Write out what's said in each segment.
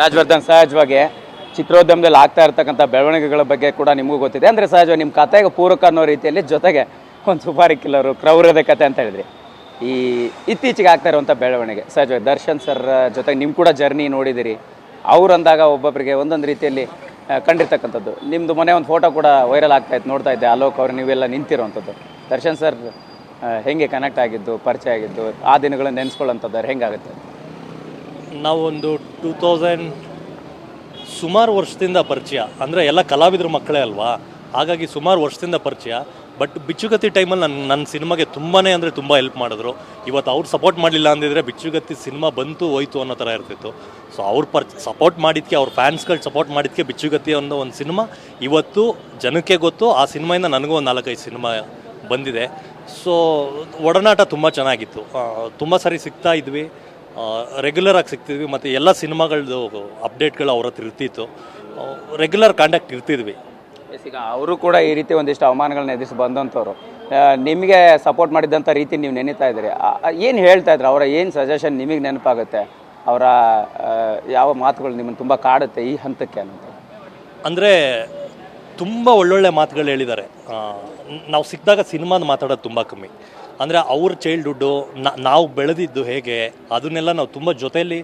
ರಾಜವರ್ಧನ್ ಸಹಜವಾಗಿ ಚಿತ್ರೋದ್ಯಮದಲ್ಲಿ ಆಗ್ತಾ ಇರ್ತಕ್ಕಂಥ ಬೆಳವಣಿಗೆಗಳ ಬಗ್ಗೆ ಕೂಡ ನಿಮಗೂ ಗೊತ್ತಿದೆ. ಅಂದರೆ ಸಹಜವಾಗಿ ನಿಮ್ಮ ಕತೆಗೆ ಪೂರಕ ಅನ್ನೋ ರೀತಿಯಲ್ಲಿ ಜೊತೆಗೆ ಒಂದು ಸುಪಾರಿ ಕಿಲ್ಲರು, ಕ್ರೌರ್ಯದ ಕತೆ ಅಂತ ಹೇಳಿದ್ರಿ. ಈ ಇತ್ತೀಚೆಗೆ ಆಗ್ತಾ ಇರುವಂಥ ಬೆಳವಣಿಗೆ, ಸಹಜವಾಗಿ ದರ್ಶನ್ ಸರ್ ಜೊತೆಗೆ ನಿಮ್ಮ ಕೂಡ ಜರ್ನಿ ನೋಡಿದಿರಿ. ಅವ್ರು ಅಂದಾಗ ಒಬ್ಬೊಬ್ಬರಿಗೆ ಒಂದೊಂದು ರೀತಿಯಲ್ಲಿ ಕಂಡಿರ್ತಕ್ಕಂಥದ್ದು. ನಿಮ್ಮದು ಮನೆ ಒಂದು ಫೋಟೋ ಕೂಡ ವೈರಲ್ ಆಗ್ತಾ ಇತ್ತು, ನೋಡ್ತಾ ಇದ್ದೆ, ಅಲೋಕ್ ಅವ್ರು ನೀವೆಲ್ಲ ನಿಂತಿರೋವಂಥದ್ದು ದರ್ಶನ್ ಸರ್ ಹೇಗೆ ಹೆಂಗೆ ಕನೆಕ್ಟ್ ಆಗಿದ್ದು, ಪರಿಚಯ ಆಗಿದ್ದು, ಆ ದಿನಗಳನ್ನ ನೆನೆಸ್ಕೊಳ್ಳೋಂಥದ್ದು ಹೆಂಗಾಗುತ್ತೆ ನಾವೊಂದು ಟೂ ತೌಸಂಡ್ ಸುಮಾರು ವರ್ಷದಿಂದ ಪರಿಚಯ. ಅಂದರೆ ಎಲ್ಲ ಕಲಾವಿದ್ರ ಮಕ್ಕಳೇ ಅಲ್ವಾ? ಹಾಗಾಗಿ ಸುಮಾರು ವರ್ಷದಿಂದ ಪರಿಚಯ. ಬಟ್ ಬಿಚ್ಚುಗತ್ತಿ ಟೈಮಲ್ಲಿ ನನ್ನ ನನ್ನ ಸಿನಿಮಾಗೆ ತುಂಬಾ ಅಂದರೆ ತುಂಬ ಹೆಲ್ಪ್ ಮಾಡಿದ್ರು. ಇವತ್ತು ಅವ್ರು ಸಪೋರ್ಟ್ ಮಾಡಲಿಲ್ಲ ಅಂದಿದ್ರೆ ಬಿಚ್ಚುಗತ್ತಿ ಸಿನಿಮಾ ಬಂತು ಹೋಯ್ತು ಅನ್ನೋ ಥರ ಇರ್ತಿತ್ತು. ಸೊ ಅವ್ರು ಪರ್ ಸಪೋರ್ಟ್ ಮಾಡಿದ್ಕೆ, ಅವ್ರ ಫ್ಯಾನ್ಸ್ಗಳು ಸಪೋರ್ಟ್ ಮಾಡಿದ್ಕೆ ಬಿಚ್ಚುಗತ್ತಿ ಅನ್ನೋ ಒಂದು ಸಿನಿಮಾ ಇವತ್ತು ಜನಕ್ಕೆ ಗೊತ್ತು. ಆ ಸಿನಿಮಾಯಿಂದ ನನಗೂ ಒಂದು ನಾಲ್ಕೈದು ಸಿನಿಮಾ ಬಂದಿದೆ. ಸೊ ಒಡನಾಟ ತುಂಬ ಚೆನ್ನಾಗಿತ್ತು. ತುಂಬ ಸರಿ ಸಿಗ್ತಾ ಇದ್ವಿ. ರೆಗ್ಯುಲರ್ ಆಗಿ ಸಿಗ್ತಿದ್ವಿ ಮತ್ತು ಎಲ್ಲ ಸಿನಿಮಾಗಳದ್ದು ಅಪ್ಡೇಟ್ಗಳು ಅವ್ರ ಹತ್ರ ಇರ್ತಿತ್ತು. ರೆಗ್ಯುಲರ್ ಕಾಂಟ್ಯಾಕ್ಟ್ ಇರ್ತಿದ್ವಿ. ಈಗ ಅವರು ಕೂಡ ಈ ರೀತಿ ಒಂದಿಷ್ಟು ಅವಮಾನಗಳನ್ನ ಎದುರಿಸಿ ಬಂದಂಥವ್ರು. ನಿಮಗೆ ಸಪೋರ್ಟ್ ಮಾಡಿದ್ದಂಥ ರೀತಿ ನೀವು ನೆನೀತಾ ಇದ್ದೀರಿ. ಏನು ಹೇಳ್ತಾ ಇದ್ರು? ಅವರ ಏನು ಸಜೆಷನ್ ನಿಮಗೆ ನೆನಪಾಗುತ್ತೆ? ಅವರ ಯಾವ ಮಾತುಗಳು ನಿಮ್ಮನ್ನು ತುಂಬ ಕಾಡುತ್ತೆ ಈ ಹಂತಕ್ಕೆ ಅನ್ನೋದು. ಅಂದರೆ ತುಂಬ ಒಳ್ಳೊಳ್ಳೆ ಮಾತುಗಳು ಹೇಳಿದ್ದಾರೆ. ನಾವು ಸಿಕ್ಕಿದಾಗ ಸಿನಿಮಾದ ಮಾತಾಡೋದು ತುಂಬ ಕಮ್ಮಿ. ಅಂದರೆ ಅವ್ರ ಚೈಲ್ಡ್ಹುಡ್ಡು ನಾವು ಬೆಳೆದಿದ್ದು ಹೇಗೆ, ಅದನ್ನೆಲ್ಲ ನಾವು ತುಂಬ ಜೊತೆಯಲ್ಲಿ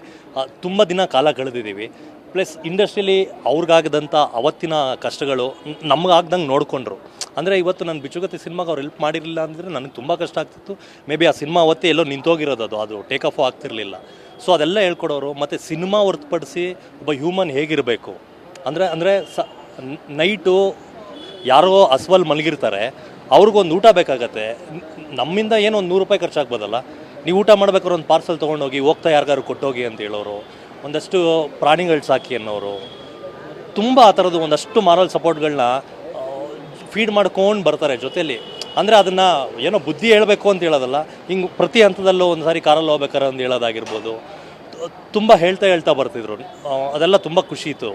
ತುಂಬ ದಿನ ಕಾಲ ಕಳೆದಿದ್ದೀವಿ. ಪ್ಲಸ್ ಇಂಡಸ್ಟ್ರಿಲಿ ಅವ್ರಿಗಾಗದಂಥ ಅವತ್ತಿನ ಕಷ್ಟಗಳು ನಮಗಾಗ್ದಂಗೆ ನೋಡಿಕೊಂಡ್ರು. ಅಂದರೆ ಇವತ್ತು ನಾನು ಬಿಚ್ಚುಗತ್ತಿ ಸಿನಿಮಾಗೆ ಅವ್ರು ಹೆಲ್ಪ್ ಮಾಡಿರಲಿಲ್ಲ ಅಂದರೆ ನನಗೆ ತುಂಬ ಕಷ್ಟ ಆಗ್ತಿತ್ತು. ಮೇ ಬಿ ಆ ಸಿನಿಮಾ ಅವತ್ತೇ ಎಲ್ಲೋ ನಿಂತೋಗಿರೋದು ಅದು ಅದು ಟೇಕ್ ಆಫ್ ಆಗ್ತಿರಲಿಲ್ಲ. ಸೊ ಅದೆಲ್ಲ ಹೇಳ್ಕೊಡೋರು, ಮತ್ತು ಸಿನಿಮಾ ಹೊರತುಪಡಿಸಿ ಒಬ್ಬ ಹ್ಯೂಮನ್ ಹೇಗಿರಬೇಕು? ಅಂದರೆ ಅಂದರೆ ಸ ನೈಟು ಯಾರೋ ಅಸ್ವಲ್ ಮಲಗಿರ್ತಾರೆ ಅವ್ರಿಗೊಂದು ಊಟ ಬೇಕಾಗತ್ತೆ. ನಮ್ಮಿಂದ ಏನೋ ಒಂದು ನೂರು ರೂಪಾಯಿ ಖರ್ಚಾಗ್ಬೋದಲ್ಲ? ನೀವು ಊಟ ಮಾಡ್ಬೇಕಾದ್ರೆ ಒಂದು ಪಾರ್ಸಲ್ ತೊಗೊಂಡೋಗಿ, ಹೋಗ್ತಾ ಯಾರಿಗಾರು ಕೊಟ್ಟೋಗಿ ಅಂತ ಹೇಳೋರು, ಒಂದಷ್ಟು ಪ್ರಾಣಿಗಳು ಸಾಕಿ ಅನ್ನೋರು, ತುಂಬ ಆ ಥರದ್ದು ಒಂದಷ್ಟು ಮಾರಲ್ ಸಪೋರ್ಟ್ಗಳನ್ನ ಫೀಡ್ ಮಾಡ್ಕೊಂಡು ಬರ್ತಾರೆ ಜೊತೆಯಲ್ಲಿ ಅಂದರೆ ಅದನ್ನು ಏನೋ ಬುದ್ಧಿ ಹೇಳಬೇಕು ಅಂತ ಹೇಳೋದಲ್ಲ, ಹಿಂಗೆ ಪ್ರತಿ ಹಂತದಲ್ಲೂ ಒಂದು ಸಾರಿ ಕಾರಲ್ಲಿ ಹೋಗ್ಬೇಕಾರೆ ಅಂತ ಹೇಳೋದಾಗಿರ್ಬೋದು. ತುಂಬ ಹೇಳ್ತಾ ಹೇಳ್ತಾ ಬರ್ತಿದ್ರು. ಅದೆಲ್ಲ ತುಂಬ ಖುಷಿ ಇತ್ತು.